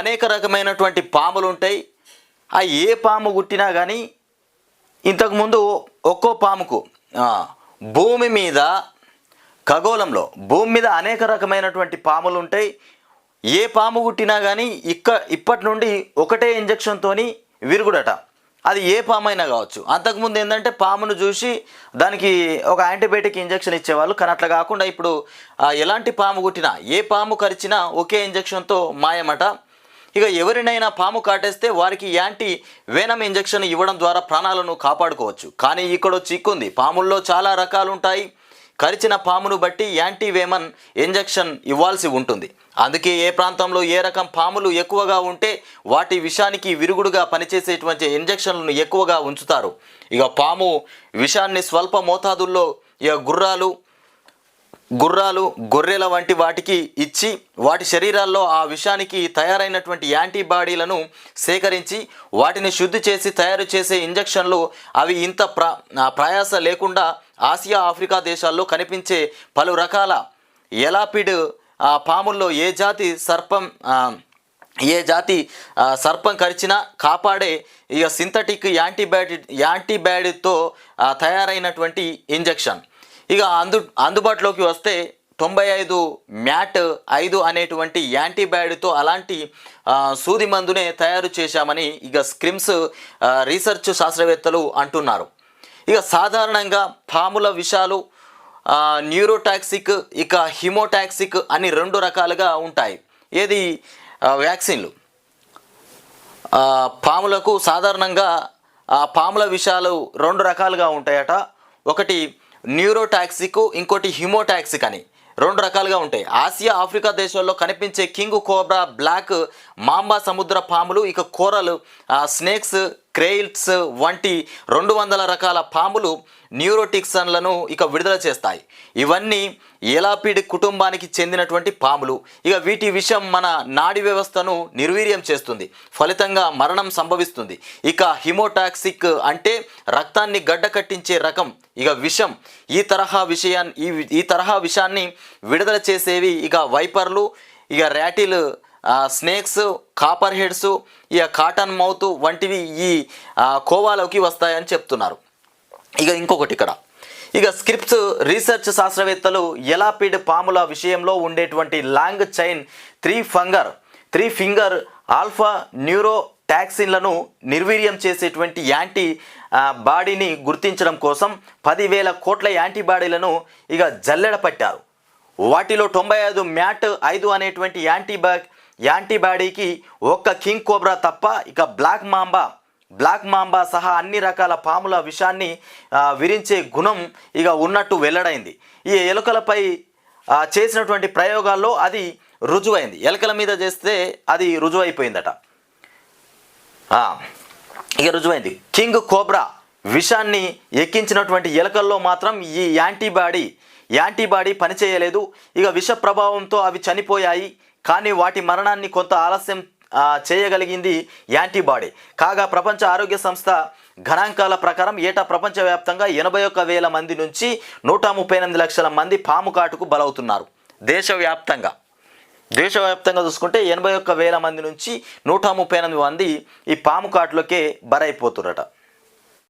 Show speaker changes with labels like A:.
A: అనేక రకమైనటువంటి పాములు ఉంటాయి. ఆ ఏ పాము కుట్టినా కానీ ఇంతకుముందు ఒక్కో పాముకు భూమి మీద ఖగోళంలో భూమి మీద అనేక రకమైనటువంటి పాములు ఉంటాయి. ఏ పాము కుట్టినా కానీ ఇక్క ఇప్పటి నుండి ఒకటే ఇంజక్షన్తో విరుగుడట. అది ఏ పాము అయినా కావచ్చు అంతకుముందు ఏంటంటే పామును చూసి దానికి ఒక యాంటీబయాటిక్ ఇంజక్షన్ ఇచ్చేవాళ్ళు. కానీ అట్లా కాకుండా ఇప్పుడు ఎలాంటి పాము కుట్టినా ఏ పాము కరిచినా ఒకే ఇంజక్షన్తో మాయమట. ఇక ఎవరినైనా పాము కాటేస్తే వారికి యాంటీ వేనం ఇంజెక్షన్ ఇవ్వడం ద్వారా ప్రాణాలను కాపాడుకోవచ్చు. కానీ ఇక్కడ చిక్కుంది. పాముల్లో చాలా రకాలు ఉంటాయి కరిచిన పామును బట్టి యాంటీ వేమన్ ఇంజెక్షన్ ఇవ్వాల్సి ఉంటుంది. అందుకే ఏ ప్రాంతంలో ఏ రకం పాములు ఎక్కువగా ఉంటే వాటి విషానికి విరుగుడుగా పనిచేసేటువంటి ఇంజెక్షన్లను ఎక్కువగా ఉంచుతారు. ఇక పాము విషాన్ని స్వల్ప మోతాదుల్లో ఇక గుర్రాలు గుర్రాలు గొర్రెల వంటి వాటికి ఇచ్చి వాటి శరీరాల్లో ఆ విషానికి తయారైనటువంటి యాంటీబాడీలను సేకరించి వాటిని శుద్ధి చేసి తయారు చేసే ఇంజక్షన్లు అవి ఇంత ప్ర ప్రయాస లేకుండా ఆసియా ఆఫ్రికా దేశాల్లో కనిపించే పలు రకాల ఎలాపిడ్ పాముల్లో ఏ జాతి సర్పం ఏ జాతి సర్పం కరిచినా కాపాడే ఇక సింథటిక్ యాంటీబయాటి యాంటీబయాటిక్తో తయారైనటువంటి ఇంజెక్షన్. ఇక అందు అందుబాటులోకి వస్తే తొంభై ఐదు మ్యాట్ ఐదు అనేటువంటి యాంటీబయాడితో అలాంటి సూది మందునే తయారు చేశామని ఇక స్క్రిమ్స్ రీసెర్చ్ శాస్త్రవేత్తలు అంటున్నారు. ఇక సాధారణంగా పాముల విషాలు న్యూరోటాక్సిక్ ఇక హిమోటాక్సిక్ అని రెండు రకాలుగా ఉంటాయి. ఏది? వ్యాక్సిన్లు. పాములకు సాధారణంగా పాముల విషాలు రెండు రకాలుగా ఉంటాయట. ఒకటి న్యూరోటాక్సిక్ ఇంకోటి హిమోటాక్సిక్ అని. రెండు రకాలుగా ఉంటాయి. ఆసియా ఆఫ్రికా దేశాల్లో కనిపించే కింగ్ కోబ్రా బ్లాక్ మాంబా సముద్ర పాములు ఇక కూరలు స్నేక్స్ క్రెయిల్స్ వంటి రెండు వందల రకాల పాములు న్యూరోటిక్సన్లను ఇక విడుదల చేస్తాయి. ఇవన్నీ ఎలాపిడ్ కుటుంబానికి చెందినటువంటి పాములు. ఇక వీటి విషం మన నాడి వ్యవస్థను నిర్వీర్యం చేస్తుంది. ఫలితంగా మరణం సంభవిస్తుంది. ఇక హిమోటాక్సిక్ అంటే రక్తాన్ని గడ్డకట్టించే రకం. ఇక విషం. ఈ తరహా విషయాన్ని ఈ ఈ తరహా విషాన్ని విడుదల చేసేవి ఇక వైపర్లు ఇక ర్యాటిల్ స్నేక్స్ కాపర్ హెడ్స్ ఇక కాటన్ మౌత్ వంటివి ఈ కోవాలోకి వస్తాయని చెప్తున్నారు. ఇక ఇంకొకటి ఇక్కడ. ఇక స్క్రిప్ట్స్ రీసెర్చ్ శాస్త్రవేత్తలు ఎలాపిడ్ పాముల విషయంలో ఉండేటువంటి long chain three finger three finger alpha neuro ట్యాక్సిన్లను నిర్వీర్యం చేసేటువంటి యాంటీ బాడీని గుర్తించడం కోసం పదివేల కోట్ల యాంటీబాడీలను ఇక జల్లెడ పట్టారు. వాటిలో తొంభై ఐదు మ్యాట్ ఐదు అనేటువంటి యాంటీబా యాంటీబాడీకి ఒక్క కింగ్ కోబ్రా తప్ప ఇక బ్లాక్ మాంబా బ్లాక్ మాంబా సహా అన్ని రకాల పాముల విషాన్ని విరించే గుణం ఇక ఉన్నట్టు వెల్లడైంది. ఈ ఎలుకలపై చేసినటువంటి ప్రయోగాల్లో అది రుజువైంది. ఎలుకల మీద చేస్తే అది రుజువైపోయిందట. ఇక రుజువైంది. కింగ్ కోబ్రా విషాన్ని ఎక్కించినటువంటి ఎలకల్లో మాత్రం ఈ యాంటీబాడీ యాంటీబాడీ పనిచేయలేదు ఇక విష ప్రభావంతో అవి చనిపోయాయి. కానీ వాటి మరణాన్ని కొంత ఆలస్యం చేయగలిగింది యాంటీబాడీ కాగా ప్రపంచ ఆరోగ్య సంస్థ గణాంకాల ప్రకారం ఏటా ప్రపంచవ్యాప్తంగా ఎనభై ఒక్క వేల మంది నుంచి నూట ముప్పై ఎనిమిది లక్షల మంది పాము కాటుకు బలవుతున్నారు. దేశవ్యాప్తంగా. దేశవ్యాప్తంగా చూసుకుంటే ఎనభై ఒక్క వేల మంది నుంచి నూట ముప్పై ఎనిమిది మంది ఈ పాము కాటులకే బరైపోతురట